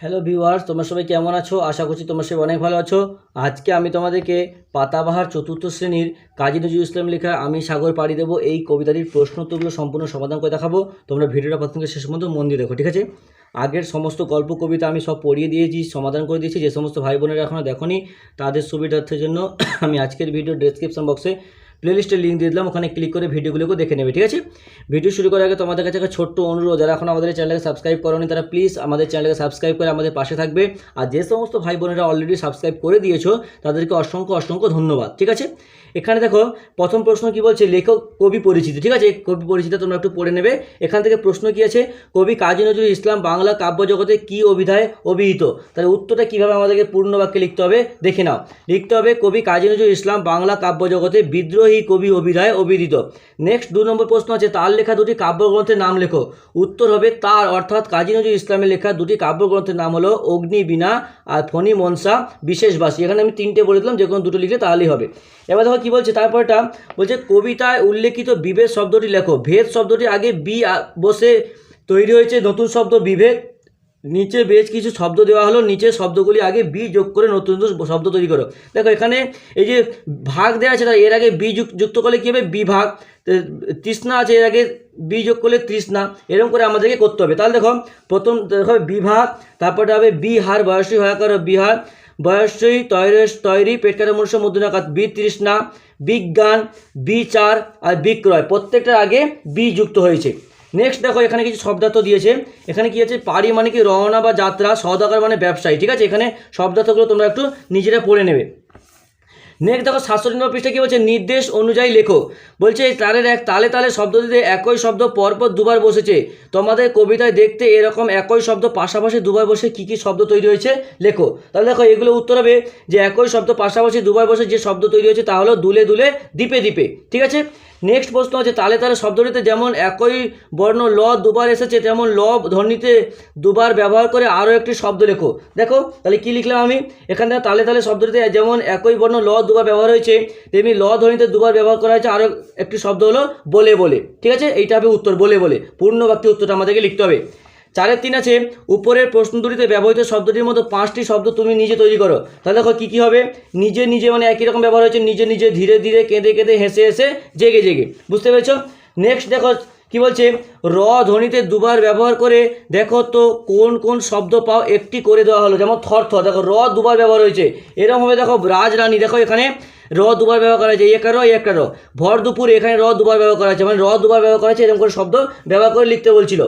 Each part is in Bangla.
হ্যালো ভিউয়ার্স তোমরা সবাই কেমন আছো? আশা করছি তোমরা সবাই অনেক ভালো আছো। আজকে আমি তোমাদেরকে পাতাবাহার চতুর্থ শ্রেণির কাজী নজরুল ইসলাম লেখা আমি সাগর পাড়ি দেবো। এই কবিতাটির প্রশ্ন উত্তরগুলো সম্পূর্ণ সমাধান করে দেখাবো। তোমরা ভিডিওটা প্রথম শেষ পর্যন্ত মন দিয়ে দেখো, ঠিক আছে? আগের সমস্ত গল্প, কবিতা আমি সব পড়িয়ে দিয়েছি, সমাধান করে দিয়েছি। যে সমস্ত ভাই বোনেরা এখনও দেখোনি, তাদের সুবিধার্থের জন্য আমি আজকের ভিডিও ডেসক্রিপশন বক্সে প্লেলিস্টের লিঙ্ক দিয়ে দিলাম, ওখানে ক্লিক করে ভিডিওগুলোকে দেখে নেবে, ঠিক আছে? ভিডিও শুরু করার আগে তোমাদের কাছে একটা ছোট্ট অনুরোধ, যারা এখন আমাদের চ্যানেলকে সাবস্ক্রাইব করোনি, তারা প্লিজ আমাদের চ্যানেলকে সাবস্ক্রাইব করে আমাদের পাশে থাকবে। আর যে সমস্ত ভাই বোনেরা অলরেডি সাবস্ক্রাইব করে দিয়েছ, তাদেরকে অসংখ্য অসংখ্য ধন্যবাদ, ঠিক আছে? এখানে দেখো, প্রথম প্রশ্ন কি বলছে? লেখক কবি পরিচিতি, ঠিক আছে? কবি পরিচিতি তোমরা একটু পড়ে নেবে। এখান থেকে প্রশ্ন কি আছে? কবি কাজী নজরুল ইসলাম বাংলা কাব্য জগতে কি অভিধায় অভিহিত? তাহলে উত্তরটা কীভাবে আমাদেরকে পূর্ণ বাক্যে লিখতে হবে? দেখে নাও। লিখতে হবে, কবি কাজী নজরুল ইসলাম বাংলা কাব্য জগতে বিদ্রোহী কবি অভিধায় অভিহিত। নেক্সট দু নম্বর প্রশ্ন আছে, তার লেখা দুটি কাব্যগ্রন্থের নাম লেখো। উত্তর হবে তার, অর্থাৎ কাজী নজরুল ইসলামের লেখা দুটি কাব্যগ্রন্থের নাম হলো অগ্নিবীণা আর ফণি মনসা বিশেষবাসী। এখানে আমি তিনটে বলে দিলাম, যে কোনো দুটো লিখলে তাহলেই হবে। এবার দেখো কী বলছে? তারপরটা বলছে, কবিতায় উল্লেখিত বিভেদ শব্দটি লেখো। ভেদ শব্দটি আগে বি বসে তৈরি হয়েছে নতুন শব্দ বিভেদ। নিচে বেশ কিছু শব্দ দেওয়া হলো। নিচে শব্দগুলি আগে বি যোগ করে নতুন নতুন শব্দ তৈরি করো। দেখো, এখানে এই যে ভাগ দেওয়া আছে এর আগে বি যুক- যুক্ত করলে কী হবে? বিভাগ। তৃষ্ণা আছে, এর আগে বি যোগ করলে তৃষ্ণা। এরকম করে আমাদেরকে করতে হবে। তাহলে দেখো, প্রথম, দেখো, বিভাগ তারপরে হবে বিহার, বয়সী হয়াকার বিহার। বয়সী তৈরস তৈরি পেট কাটা মনুষ্য মধ্যনাকাত বিতৃষ্ণা বিজ্ঞান, বিচার আর বিক্রয়, প্রত্যেকটার আগে বি যুক্ত হয়েছে। নেক্সট দেখো, এখানে কিছু শব্দার্থ দিয়েছে। এখানে কি আছে? পাড়ি মানে কি রওনা বা যাত্রা সদাগর মানে ব্যবসায়ী, ঠিক আছে? এখানে শব্দার্থগুলো তোমরা একটু নিজেরা পড়ে নেবে। নেক্সট দেখো সাতষট্টি নম্বর পৃষ্ঠা কী বলছে? নির্দেশ অনুযায়ী লেখো। বলছে তারের এক তালে তালে শব্দ দিতে একই শব্দ পরপর দুবার বসেছে। তোমাদের কবিতায় দেখতে এরকম একই শব্দ পাশাপাশি দুবার বসে কি কি শব্দ তৈরি হয়েছে? লেখো। তাহলে দেখো, এগুলো উত্তর হবে যে একই শব্দ পাশাপাশি দুবার বসে যে শব্দ তৈরি হয়েছে তা হলো দুলে দুলে, দ্বীপে দ্বীপে। ঠিক আছে? নেক্সট প্রশ্ন আছে, তালে তালে শব্দটিতে যেমন একই বর্ণ ল দুবার এসেছে, তেমন ল ধ্বনিতে দুবার ব্যবহার করে আরও একটি শব্দ লেখো। দেখো, তাহলে কি লিখলাম আমি? এখান থেকে তালে তালে শব্দটিতে যেমন একই বর্ণ ল দুবার ব্যবহার হয়েছে, তেমনি ল ধ্বনিতে দুবার ব্যবহার করা হয়েছে, আরও একটি শব্দ হলো বলে বলে। ঠিক আছে? এইটা হবে উত্তর, বলে বলে। পূর্ণ বাক্যে উত্তরটা আমাদেরকে লিখতে হবে। চারের তিন আছে, উপরের প্রশ্ন দুটিতে ব্যবহৃত শব্দটির মতো পাঁচটি শব্দ তুমি নিজে তৈরি করো। তাহলে দেখো কী কী হবে? নিজে নিজে মানে একই রকম ব্যবহার হয়েছে, নিজে নিজে ধীরে ধীরে কেঁদে কেঁদে হেসে হেসে জেগে জেগে। বুঝতে পেরেছ? নেক্সট দেখো কি বলছে? র ধ্বনিতে দুবার ব্যবহার করে দেখো তো কোন কোন শব্দ পাও একটি করে দেওয়া হলো। যেমন থর থর, দেখো র দুবার ব্যবহার হয়েছে। এরকমভাবে দেখো রাজরানী, দেখো এখানে র দুবার ব্যবহার করা হয়েছে। একটা র একটা র। ভর দুপুর এখানে র দুবার ব্যবহার করা হয়েছে। মানে র দুবার ব্যবহার করা হয়েছে, এরকম করে শব্দ ব্যবহার করে লিখতে বলছিল।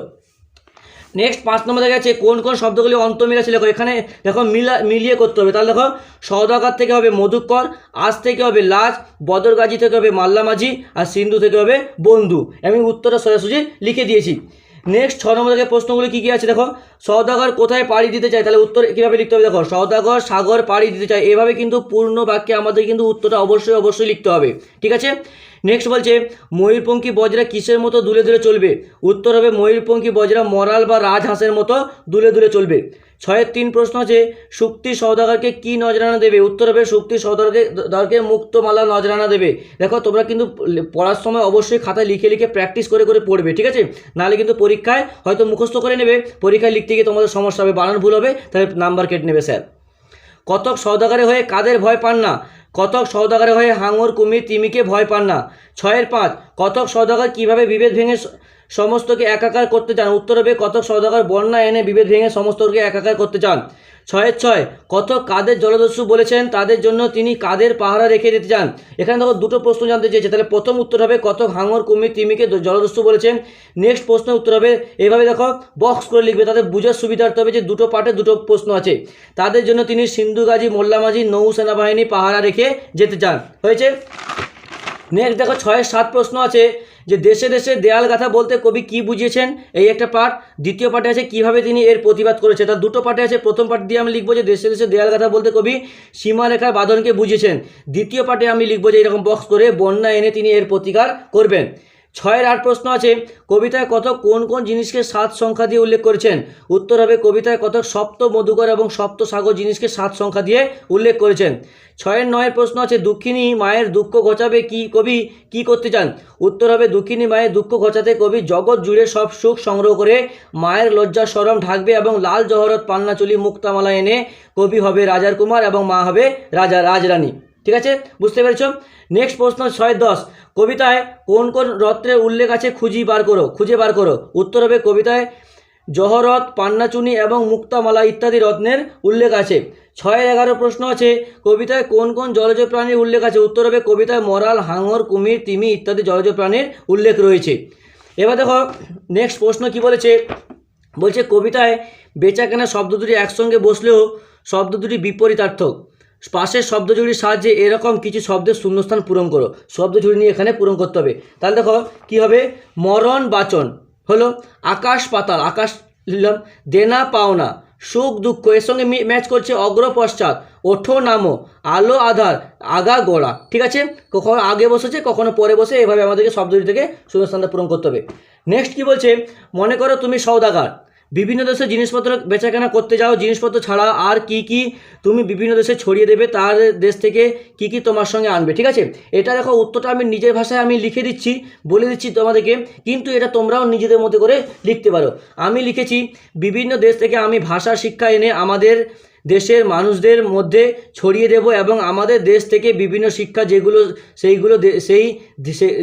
নেক্সট পাঁচ নম্বর দেখা যাচ্ছে, কোন কোন শব্দগুলি অন্ত ছিল? এখানে দেখো মিলা, মিলিয়ে করতে হবে। তাহলে দেখো সৌদাগার থেকে হবে মধুকর, আজ থেকে হবে লাজ, বদরগাজি থেকে হবে মাল্লামাঝি, আর সিন্ধু থেকে হবে বন্ধু। আমি উত্তরটা সোজাসুজি লিখে দিয়েছি। নেক্সট ছ নম্বর থেকে প্রশ্নগুলো কী কী আছে দেখো? সৌদাগর কোথায় পাড়ি দিতে চায়? তাহলে উত্তর কীভাবে লিখতে হবে দেখো? সৌদাগর সাগর পাড়ি দিতে চায়। এভাবে কিন্তু পূর্ণ বাক্যে আমাদের কিন্তু উত্তরটা অবশ্যই অবশ্যই লিখতে হবে। ঠিক আছে? নেক্সট বলছে, ময়ূরপঙ্খী বজরা কিসের মতো দুলে দুলে চলবে? উত্তর হবে, ময়ূরপঙ্খী বজরা মরাল বা রাজহাঁসের মতো দুলে দুলে চলবে। ছয়ের তিন প্রশ্ন আছে শুক্তি সৌদাগরকে কি নজরানা দেবে? উত্তর হবে শুক্তি সৌদাগরকে দরকে মুক্তমালা নজরানা দেবে। দেখো, তোমরা কিন্তু পড়ার সময় অবশ্যই খাতায় লিখে লিখে প্র্যাকটিস করে করে পড়বে, ঠিক আছে? নাহলে কিন্তু পরীক্ষায় হয়তো মুখস্থ করে নেবে, পরীক্ষায় লিখতে গিয়ে তোমাদের সমস্যা হবে, বানান ভুল হবে, তাহলে নাম্বার কেটে নেবে, স্যার। কতক সৌদাগারে হয়ে কাদের ভয় পান না? কতক সৌদাগারে হয়ে হাঙর, কুমির, তিমিকে ভয় পান না? ছয়ের পাঁচ, কতক সৌদাগর কীভাবে বিভেদ ভেঙে সমস্তকে একাকার করতে চান। উত্তর হবে কতক সৌদাগর, বন্যা এনে বিভেদ ভেঙে সমস্তকে একাকার করতে চান। ছয়ের ছয়, কতক কাদের জলদস্যু বলেছেন, তাদের জন্য তিনি কাদের পাহারা রেখে দিতে চান? এখানে দেখো দুটো প্রশ্ন জানতে চেয়েছে। তাহলে প্রথম উত্তর হবে, কতক হাঙর, কুমির, তিমিকে জলদস্যু বলেছেন। নেক্সট প্রশ্নের উত্তর হবে, এভাবে দেখো বক্স করে লিখবে। তাদের বুঝার সুবিধার্থে হবে যে দুটো পার্টে দুটো প্রশ্ন আছে। তাদের জন্য তিনি সিন্ধু গাজী নৌ সেনাবাহিনী পাহারা রেখে যেতে চান। হয়েছে? নেক্সট দেখো ছয়ের সাত প্রশ্ন আছে। যে দেশে দেশে দেয়াল গাথা বলতে কবি কি বুঝিয়েছেন? এই একটা পার্ট দ্বিতীয় পার্টে আছে কীভাবে তিনি এর প্রতিবাদ করেছে। তার দুটো পার্টে আছে, প্রথম পার্ট দিয়ে আমি লিখব যে দেশে দেশে দেয়াল গাথা বলতে কবি সীমারেখার বাঁধনকে বুঝিয়েছেন। দ্বিতীয় পার্টে আমি লিখব যে এরকম বক্স করে বন্যা এনে তিনি এর প্রতিকার করবেন। ছয়ের আট প্রশ্ন আছে। কবিতায় কত কোন কোন জিনিসকে সাত সংখ্যা দিয়ে উল্লেখ করেছেন? উত্তর হবে কবিতায় কত সপ্ত মধুকর এবং সপ্ত সাগর জিনিসকে সাত সংখ্যা দিয়ে উল্লেখ করেছেন। ছয়ের নয়ের প্রশ্ন আছে, দুঃখিনী মায়ের দুঃখ ঘোচাবে কি কবি? কি করতে চান? উত্তর হবে, দুঃখিনী মায়ের দুঃখ ঘোচাতে কবি জগৎ জুড়ে সব সুখ সংগ্রহ করে মায়ের লজ্জা সরম ঢাকবে এবং লাল জহরত পান্নাচুলি মুক্তামালা এনে কবি হবে রাজার কুমার এবং মা হবে রাজা রাজরানী। ঠিক আছে? বুঝতে পেরেছ? নেক্সট প্রশ্ন ছয় দশ। কবিতায় কোন কোন রত্নের উল্লেখ আছে? খুঁজি বার করো, খুঁজে বার করো। উত্তর হবে কবিতায় জহরত, পান্নাচুনি এবং মুক্তামালা ইত্যাদি রত্নের উল্লেখ আছে। ছয়ের এগারো প্রশ্ন আছে, কবিতায় কোন কোন জলজ প্রাণীর উল্লেখ আছে? উত্তর হবে কবিতায় মরাল, হাঙর, কুমির, তিমি ইত্যাদি জলজ প্রাণীর উল্লেখ রয়েছে। এবার দেখো নেক্সট প্রশ্ন কি বলেছে? বলছে কবিতায় বেচাকেনা শব্দ দুটি একসঙ্গে বসলেও শব্দ দুটি বিপরীতার্থক। পাশের শব্দজুড়ির সাহায্যে এরকম কিছু শব্দের শূন্যস্থান পূরণ করো। শব্দজুড়ি নিয়ে এখানে পূরণ করতে হবে। তাহলে দেখো, কী হবে? মরণ বাচন হলো আকাশ পাতাল। আকাশ লিখলাম, দেনা পাওনা, সুখ দুঃখ। এর সঙ্গে ম্যাচ করছে অগ্র পশ্চাৎ ওঠো নামো, আলো আধার, আগা গোড়া। ঠিক আছে? কখনো আগে বসেছে, কখনো পরে বসে, এভাবে আমাদেরকে শব্দটি থেকে শূন্যস্থানটা পূরণ করতে হবে। নেক্সট কি বলছে? মনে করো তুমি সৌদাগার বিভিন্ন দেশে জিনিসপত্র বেচাকেনা করতে যাও, জিনিসপত্র ছাড়া আর কি কি তুমি বিভিন্ন দেশে ছড়িয়ে দেবে, তার দেশ থেকে কি কি তোমার সঙ্গে আনবে, ঠিক আছে? এটা দেখো, উত্তরটা আমি নিজের ভাষায় আমি লিখে দিচ্ছি, বলে দিচ্ছি তোমাদেরকে, কিন্তু এটা তোমরাও নিজেদের মধ্যে করে লিখতে পারো। আমি লিখেছি, বিভিন্ন দেশ থেকে আমি ভাষা, শিক্ষা এনে আমাদের দেশের মানুষদের মধ্যে ছড়িয়ে দেব এবং আমাদের দেশ থেকে বিভিন্ন শিক্ষা যেগুলো, সেইগুলো সেই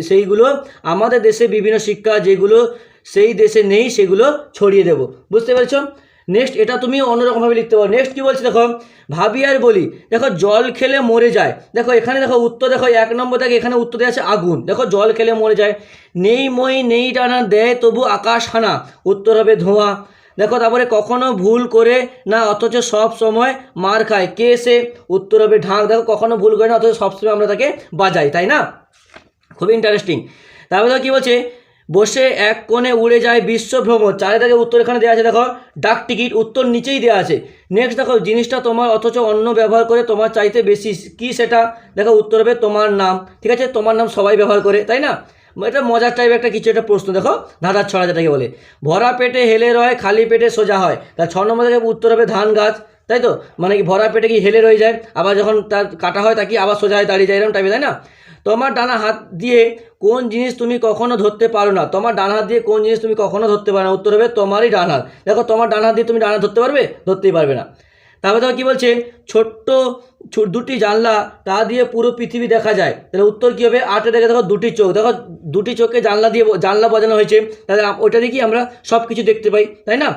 সেইগুলো আমাদের দেশে বিভিন্ন শিক্ষা যেগুলো সেই দেশে নেই সেগুলো ছড়িয়ে দেব। বুঝতে পেরেছ? নেক্সট এটা তুমি অন্যরকমভাবে লিখতে পারো। নেক্সট কী বলছি দেখো? ভাবি আর বলি, দেখো, জল খেলে মরে যায়। দেখো, এখানে দেখো উত্তর, দেখো, এক নম্বর, দেখো, এখানে উত্তর দেওয়া আছে আগুন। দেখো, জল খেলে মরে যায়। নেই মই, নেই টানা, দেয় তবু আকাশ হানা। উত্তর হবে ধোঁয়া। দেখো, তারপরে কখনো ভুল করে না, অথচ সব সময় মার খায়। কে সে? উত্তর হবে ঢাক। দেখো, কখনো ভুল করে না, অথচ সবসময় আমরা তাকে বাজাই, তাই না? খুবই ইন্টারেস্টিং তারপরে দেখো কী বলছে? বসে এক কোণে উড়ে যায় বিশ্ব ভ্রমণ। চারে থেকে উত্তর এখানে দেওয়া আছে, দেখো, ডাক টিকিট, উত্তর নিচেই দেওয়া আছে। নেক্সট দেখো, জিনিসটা তোমার, অথচ অন্য ব্যবহার করে তোমার চাইতে বেশি, কি সেটা? দেখো, উত্তর হবে তোমার নাম। ঠিক আছে? তোমার নাম সবাই ব্যবহার করে, তাই না? এটা মজার টাইপের একটা কিছু, একটা প্রশ্ন, দেখো, ধাঁধার ছড়া যেটাকে বলে। ভরা পেটে হেলে রয়, খালি পেটে সোজা হয়। তার ছ নম্বর থেকে উত্তর হবে ধান গাছ, তাই তো? মানে কি ভরা পেটে কি হেলে রয়ে যায়? আবার যখন তার কাটা হয়, তা কি আবার সোজা হয় দাঁড়িয়ে যায় এরকম টাইপের তাই না? তোমার ডানা হাত দিয়ে কোন জিনিস তুমি কখনো ধরতে পারো না। তোমার ডান হাত দিয়ে কোন জিনিস তুমি কখনো ধরতে পারো না। উত্তর হবে তোমারই ডান হাত। দেখো, তোমার ডান হাত দিয়ে তুমি ডানা ধরতে পারবে, ধরতেই পারবে না। তারপরে দেখো কী বলছে? ছোট্ট দুটি জানলা, তা দিয়ে পুরো পৃথিবী দেখা যায়। তাহলে উত্তর কী হবে? আটে দেখে দেখো, দুটি চোখ। দেখো, দুটি চোখে জানলা দিয়ে জানলা বাজানো হয়েছে। তাহলে ওটা দিয়ে কি আমরা সব কিছু দেখতে পাই, তাই না?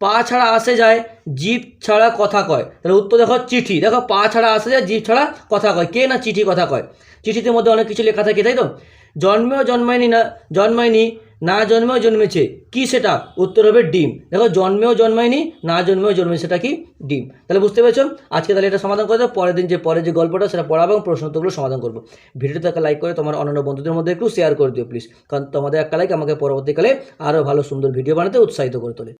পা ছাড়া আসে যায় জিভ ছাড়া কথা কয়। তাহলে উত্তর দেখো চিঠি। দেখো, পা ছাড়া আসে যায় জিভ ছাড়া কথা কয়। কে না চিঠি কথা কয়? চিঠিতে মধ্যে অনেক কিছু লেখা থাকে, তাই তো? জন্মেও জন্মায়নি না জন্মায়নি, না জন্মেও জন্মেছে, কি সেটা? উত্তর হবে ডিম। দেখো, জন্মেও জন্মায়নি, না জন্মেও জন্মে সেটা কি? ডিম। তাহলে বুঝতে পেরেছ? আজকে তাহলে এটা সমাধান করে দেবো পরের দিন যে পরের যে গল্পটা, সেটা পড়াবো এবং প্রশ্ন উত্তরগুলো সমাধান করব। ভিডিওটা একটা লাইক করে তোমার অন্যান্য বন্ধুদের মধ্যে একটু শেয়ার করে দিও প্লিজ কারণ তোমাদের একটা লাইক আমাকে পরবর্তীকালে আরও ভালো, সুন্দর ভিডিও বানাতে উৎসাহিত করে তোলে।